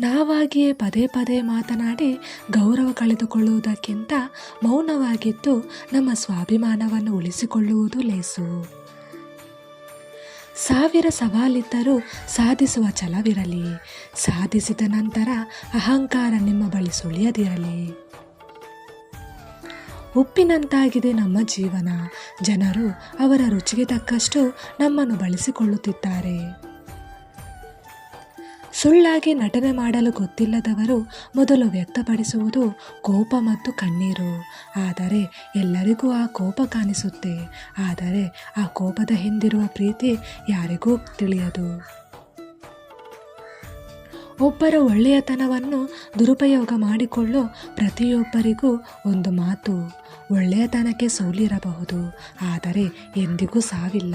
ನಾವಾಗಿಯೇ ಪದೇ ಪದೇ ಮಾತನಾಡಿ ಗೌರವ ಕಳೆದುಕೊಳ್ಳುವುದಕ್ಕಿಂತ ಮೌನವಾಗಿದ್ದು ನಮ್ಮ ಸ್ವಾಭಿಮಾನವನ್ನು ಉಳಿಸಿಕೊಳ್ಳುವುದು ಲೇಸು. ಸಾವಿರ ಸವಾಲಿದ್ದರೂ ಸಾಧಿಸುವ ಛಲವಿರಲಿ. ಸಾಧಿಸಿದ ನಂತರ ಅಹಂಕಾರ ನಿಮ್ಮ ಬಳಿ ಸುಳಿಯದಿರಲಿ. ಉಪ್ಪಿನಂತಾಗಿದೆ ನಮ್ಮ ಜೀವನ. ಜನರು ಅವರ ರುಚಿಗೆ ತಕ್ಕಷ್ಟು ನಮ್ಮನ್ನು ಬಳಸಿಕೊಳ್ಳುತ್ತಿದ್ದಾರೆ. ಸುಳ್ಳಾಗಿ ನಟನೆ ಮಾಡಲು ಗೊತ್ತಿಲ್ಲದವರು ಮೊದಲು ವ್ಯಕ್ತಪಡಿಸುವುದು ಕೋಪ ಮತ್ತು ಕಣ್ಣೀರು. ಆದರೆ ಎಲ್ಲರಿಗೂ ಆ ಕೋಪ ಕಾಣಿಸುತ್ತೆ. ಆದರೆ ಆ ಕೋಪದ ಹಿಂದಿರುವ ಪ್ರೀತಿ ಯಾರಿಗೂ ತಿಳಿಯದು. ಒಬ್ಬರ ಒಳ್ಳೆಯತನವನ್ನು ದುರುಪಯೋಗ ಮಾಡಿಕೊಳ್ಳೋ ಪ್ರತಿಯೊಬ್ಬರಿಗೂ ಒಂದು ಮಾತು. ಒಳ್ಳೆಯತನಕ್ಕೆ ಸೋಲಿರಬಹುದು. ಆದರೆ ಎಂದಿಗೂ ಸಾವಿಲ್ಲ.